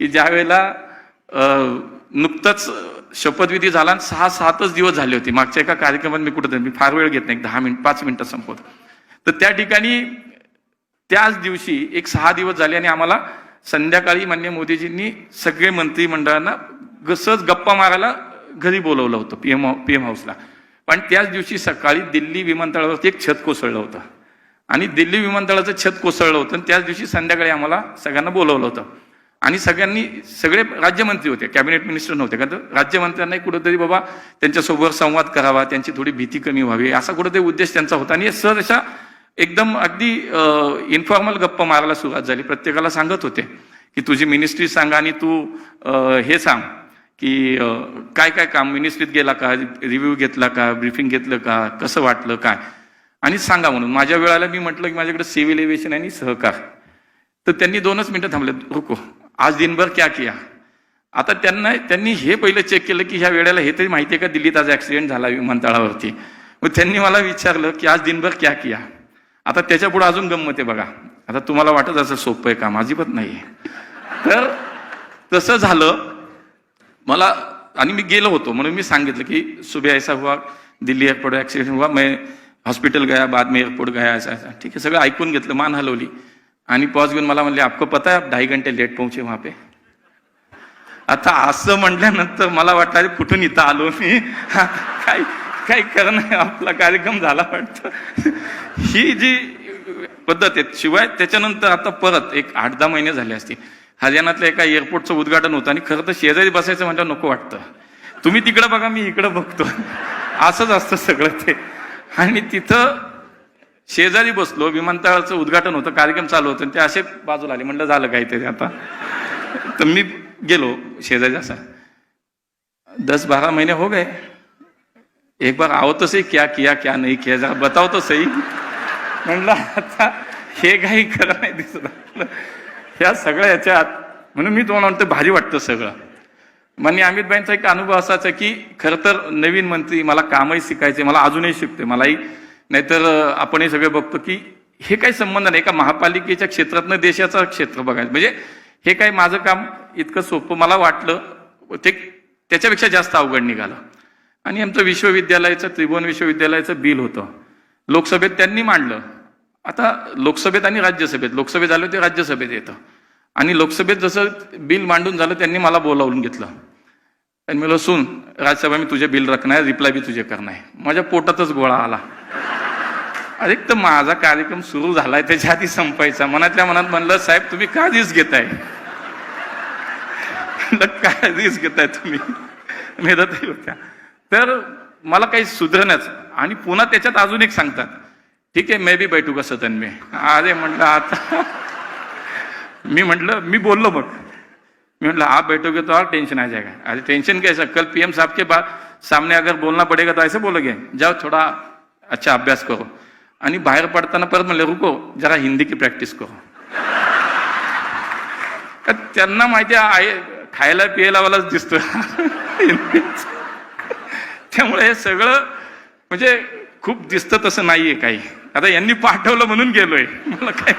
की ज्या वेळेला नुकतंच शपथविधी झाला आणि सहा सातच दिवस झाले होते. मागच्या एका कार्यक्रमात मी कुठं मी फार वेळ घेत नाही दहा मिनिट पाच मिनिटं संपवतो. तर त्या ठिकाणी त्याच दिवशी एक सहा दिवस झाले आणि आम्हाला संध्याकाळी मान्य मोदीजींनी सगळे मंत्रिमंडळांना सहज गप्पा मारायला घरी बोलवलं होतं पीएम पीएम हाऊसला पण त्याच दिवशी सकाळी दिल्ली विमानतळावरती एक छत कोसळलं होतं. आणि दिल्ली विमानतळाचं छत कोसळलं होतं आणि त्याच दिवशी संध्याकाळी आम्हाला सगळ्यांना बोलवलं होतं. आणि सगळ्यांनी सगळे राज्यमंत्री होते कॅबिनेट मिनिस्टर नव्हते. कारण तर राज्यमंत्र्यांनाही कुठंतरी बाबा त्यांच्यासोबत संवाद करावा त्यांची थोडी भीती कमी व्हावी असा कुठंतरी उद्देश त्यांचा होता. आणि सर अशा एकदम अगदी इन्फॉर्मल गप्पा मारायला सुरुवात झाली. प्रत्येकाला सांगत होते की तुझी मिनिस्ट्री सांगा आणि तू हे सांग की काय काय काम मिनिस्ट्रीत गेला का? रिव्ह्यू घेतला का? ब्रीफिंग घेतलं का? कसं वाटलं? काय? आणि सांगा म्हणून. माझ्या वेळेला मी म्हटलं की माझ्याकडे सिव्हिल एव्हिएशन आणि सहकार. तर त्यांनी दोनच मिनिटं थांबले रुको. आज दिनभर क्या किया? आता त्यांना त्यांनी हे पहिलं चेक केलं की ह्या वेळेला हे तरी माहिती आहे का दिल्लीत आज ॲक्सिडेंट झाला विमानतळावरती? मग त्यांनी मला विचारलं की आज दिनभर क्या किया? आता त्याच्या पुढे अजून गंमत आहे बघा. आता तुम्हाला वाटत असं सोपं आहे काम अजिबात नाही तर तसं झालं. मला आणि मी गेलो होतो. म्हणून मी सांगितलं की सुबह ऐसा हुआ दिल्ली एअरपोर्ट ॲक्सिडेंट हुआ मैं हॉस्पिटल गया बाद में एअरपोर्ट गया ऐसा ऐसा. ठीक आहे सगळं ऐकून घेतलं मान हलवली. आणि पॉज घेऊन मला म्हणले आपको पता है आप ढाई घंटे लेट पोहोचे वहां पे. आता असं म्हटल्यानंतर मला वाटलं अरे कुठून इथं आलो मी? काय काय करणं आपला कार्यक्रम झाला वाटतं. ही जी पद्धत आहे शिवाय त्याच्यानंतर आता परत एक आठ दहा महिने झाले असतील. हरियाणातल्या एका एअरपोर्टचं उद्घाटन होतं आणि खरं तर शेजारी बसायचं म्हणजे नको वाटतं. तुम्ही तिकडं बघा मी इकडं बघतो. असंच असतं सगळं ते. आणि तिथं शेजारी बसलो विमानतळाचं उद्घाटन होतं कार्यक्रम चालू होतं आणि ते असे बाजूला आले. म्हणलं झालं काहीतरी आता. तर मी गेलो शेजारी असा. दस बारह महीने हो गए. एक बार आओ तो सही क्या किया क्या नहीं किया जरा बताओ तो सही. म्हणलं आता हे काही खरं नाही दिसत. ह्या सगळ्या ह्याच्यात म्हणून मी तुम्हाला म्हणतो भारी वाटतं सगळं. मान्य अमितबाईंचा एक अनुभव असाच आहे की खरं तर नवीन मंत्री मला कामही शिकायचे मला अजूनही शिकते मलाही नाहीतर आपण हे सगळे बघतो की हे काही संबंध नाही. एका महापालिकेच्या क्षेत्रातनं देशाचं क्षेत्र बघायचं. म्हणजे हे काही माझं काम इतकं सोपं मला वाटलं. ते त्याच्यापेक्षा जास्त अवघड निघालं. आणि आमचं विश्वविद्यालयाचं त्रिभुवन विश्वविद्यालयाचं बिल होतं. लोकसभेत त्यांनी मांडलं. आता लोकसभेत आणि राज्यसभेत लोकसभेत झालं ते राज्यसभेत येतं. आणि लोकसभेत जसं बिल मांडून झालं त्यांनी मला बोलावून घेतलं. आणि मी सुन राज्यसभा मी तुझे बिल रखणार रिप्लाय बी तुझे करणार माझ्या पोटातच गोळा आला. अरे तर माझा कार्यक्रम सुरू झालाय त्याच्या आधी संपायचा. मनातल्या मनात म्हणलं साहेब तुम्ही का रिस्क घेताय? काय रिस्क घेताय तुम्ही? मेहनतही होत्या. तर मला काही सुधरणच आणि पुन्हा त्याच्यात अजून एक सांगतात. ठीक आहे मे बी बैठू का सदन में. अरे म्हटलं आता मी म्हटलं मी बोललो मग मी म्हटलं आप बैठोगे तो और टेंशन आ जाएगा. अरे टेंशन कैसा? कल पीएम साहब के बाद सामने अगर बोलना पड़ेगा तो ऐसे बोलोगे? जाओ थोड़ा अच्छा अभ्यास करो। आणि बाहेर पडताना परत म्हणले रुको जरा हिंदी की प्रॅक्टिस करो त्यांना माहिती आहे खायला पियाला वालाच दिसतो त्यामुळे हे सगळं म्हणजे खूप दिसतं तसं नाहीये काही. आता यांनी पाठवलं म्हणून गेलोय. मला काय